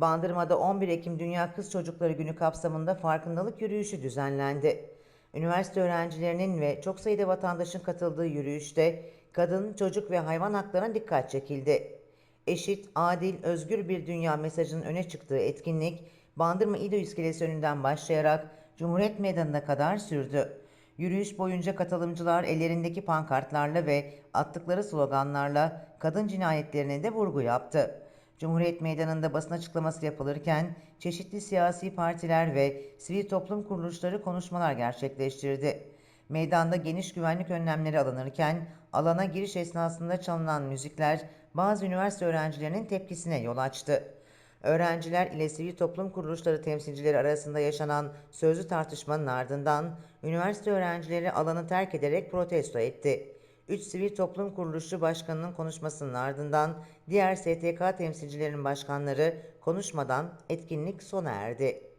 Bandırma'da 11 Ekim Dünya Kız Çocukları Günü kapsamında farkındalık yürüyüşü düzenlendi. Üniversite öğrencilerinin ve çok sayıda vatandaşın katıldığı yürüyüşte kadın, çocuk ve hayvan haklarına dikkat çekildi. Eşit, adil, özgür bir dünya mesajının öne çıktığı etkinlik Bandırma İdo İskelesi önünden başlayarak Cumhuriyet Meydanı'na kadar sürdü. Yürüyüş boyunca katılımcılar ellerindeki pankartlarla ve attıkları sloganlarla kadın cinayetlerine de vurgu yaptı. Cumhuriyet Meydanı'nda basın açıklaması yapılırken çeşitli siyasi partiler ve sivil toplum kuruluşları konuşmalar gerçekleştirdi. Meydanda geniş güvenlik önlemleri alınırken alana giriş esnasında çalınan müzikler bazı üniversite öğrencilerinin tepkisine yol açtı. Öğrenciler ile sivil toplum kuruluşları temsilcileri arasında yaşanan sözlü tartışmanın ardından üniversite öğrencileri alanı terk ederek protesto etti. Üç sivil toplum kuruluşu başkanının konuşmasının ardından diğer STK temsilcilerinin başkanları konuşmadan etkinlik sona erdi.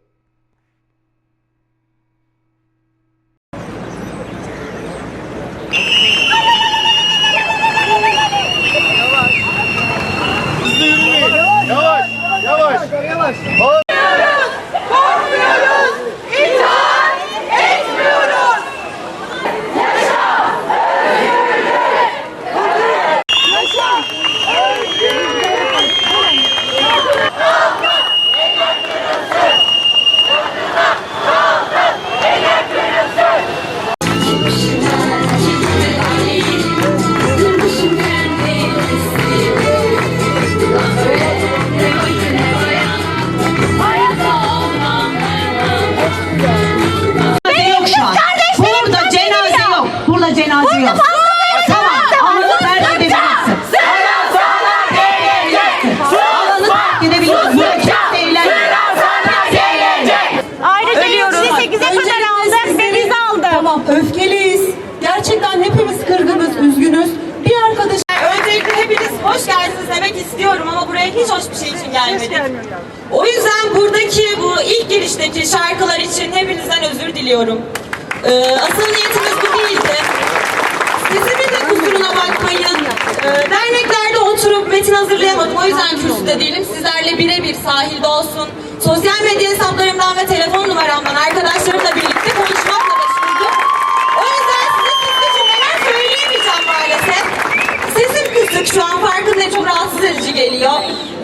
Cenaze yok. Tamam. Alanı terk edebilirsin. Alanı terk edebilirsin. Burada. Ayrıca Ölüyorum. sizi 8'e kadar aldık ve biz aldık. Tamam öfkeliyiz. Gerçekten hepimiz kırgınız, üzgünüz. Bir arkadaş Öncelikle hepiniz hoş geldiniz demek istiyorum ama buraya hiç hoş bir şey için gelmedik. O yüzden buradaki bu ilk girişteki şarkılar için hepinizden özür diliyorum. Ee, asıl niyetimiz bu değildi. Sizimin de kusuruna bakmayın. Ee, derneklerde oturup metin hazırlayamadım. O yüzden kürsüde değilim. Sizlerle birebir sahilde olsun. Sosyal medya hesaplarımdan ve telefon numaramdan arkadaşlarımla birlikte konuşmakla meşguldüm. O yüzden size sesli cümleler söyleyemeyeceğim maalesef. Sesim kısık şu an farkındayım çok rahatsız edici geliyor.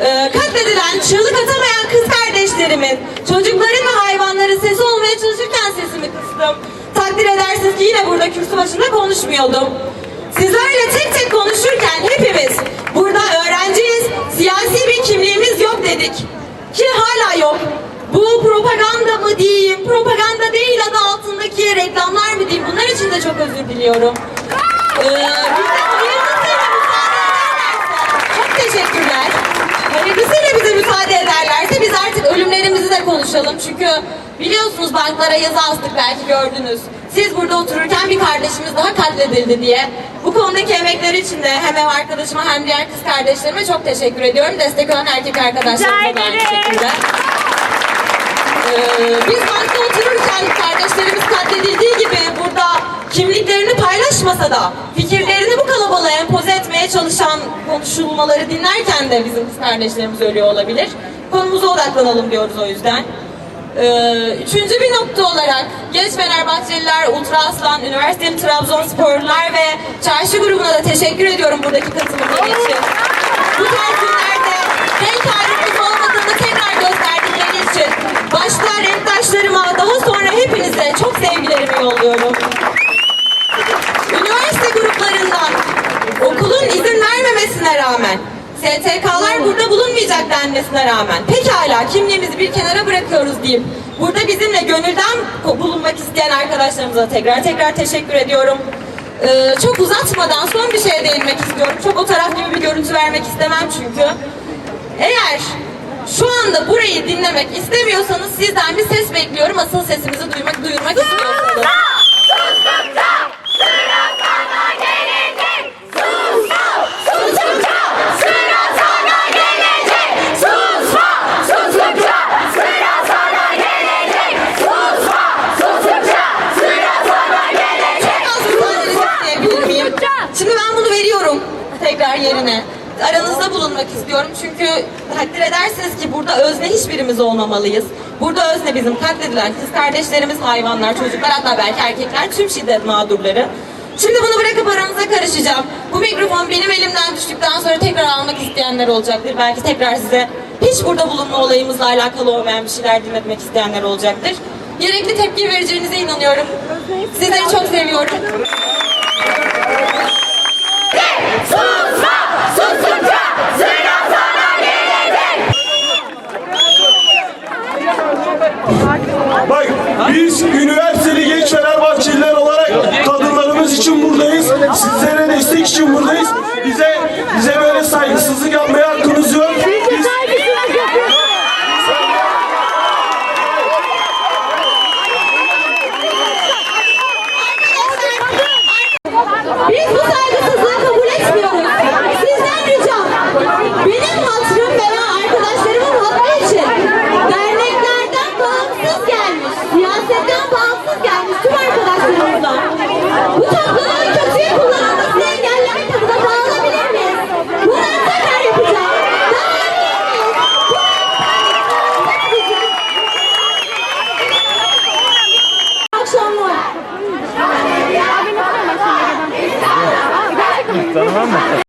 Ee, katledilen, çığlık atamayan kız kardeşlerimin, çocukların ve hayvanların sesi olmaya çalışırken sesimi kıstım. Edersiniz ki yine burada kürsü başında konuşmuyordum. Sizlerle tek tek konuşurken hepimiz burada öğrenciyiz, siyasi bir kimliğimiz yok dedik. Ki hala yok. Bu propaganda mı diyeyim, propaganda değil adı altındaki reklamlar mı diyeyim bunlar için de çok özür diliyorum. Ee, çok teşekkürler. Hayırlısıyla bize müsaade ederlerse biz artık ölümlerimizi de konuşalım. Çünkü biliyorsunuz banklara yazı astık belki gördünüz. Siz burada otururken bir kardeşimiz daha katledildi diye. Bu konudaki emekleri için de hem ev arkadaşıma hem diğer kız kardeşlerime çok teşekkür ediyorum. Destek olan erkek arkadaşlarıma da aynı şekilde. Ee, biz bankta otururken kardeşlerimiz katledildiği gibi burada kimliklerini paylaşmasa da fikirlerini bu kalabalığa empoze etmeye çalışan konuşulmaları dinlerken de bizim kız kardeşlerimiz ölüyor olabilir. Konumuza odaklanalım diyoruz o yüzden. Ee, üçüncü bir nokta olarak Genç Fenerbahçeliler, Ultra Aslan, Üniversiteli Trabzonsporlular ve Çarşı grubuna da teşekkür ediyorum buradaki katılımları için. Bu tarz günlerde renk ayrımımız olmadığını tekrar gösterdikleri için başta renktaşlarıma daha sonra hepinize çok sevgilerimi yolluyorum. STK'lar burada bulunmayacak denmesine rağmen pekala kimliğimizi bir kenara bırakıyoruz deyip burada bizimle gönülden bulunmak isteyen arkadaşlarımıza tekrar tekrar teşekkür ediyorum. Ee, çok uzatmadan son bir şeye değinmek istiyorum. Çok o taraf gibi bir görüntü vermek istemem çünkü. Eğer şu anda burayı dinlemek istemiyorsanız sizden bir ses bekliyorum. Asıl sesimizi duymak, duyurmak istiyorsanız. Bulunmak istiyorum çünkü takdir edersiniz ki burada özne hiçbirimiz olmamalıyız. Burada özne bizim katledilen kız kardeşlerimiz, hayvanlar, çocuklar hatta belki erkekler tüm şiddet mağdurları. Şimdi bunu bırakıp aranıza karışacağım. Bu mikrofon benim elimden düştükten sonra tekrar almak isteyenler olacaktır. Belki tekrar size hiç burada bulunma olayımızla alakalı olmayan bir şeyler dinletmek isteyenler olacaktır. Gerekli tepki vereceğinize inanıyorum. Sizleri çok seviyorum. Bak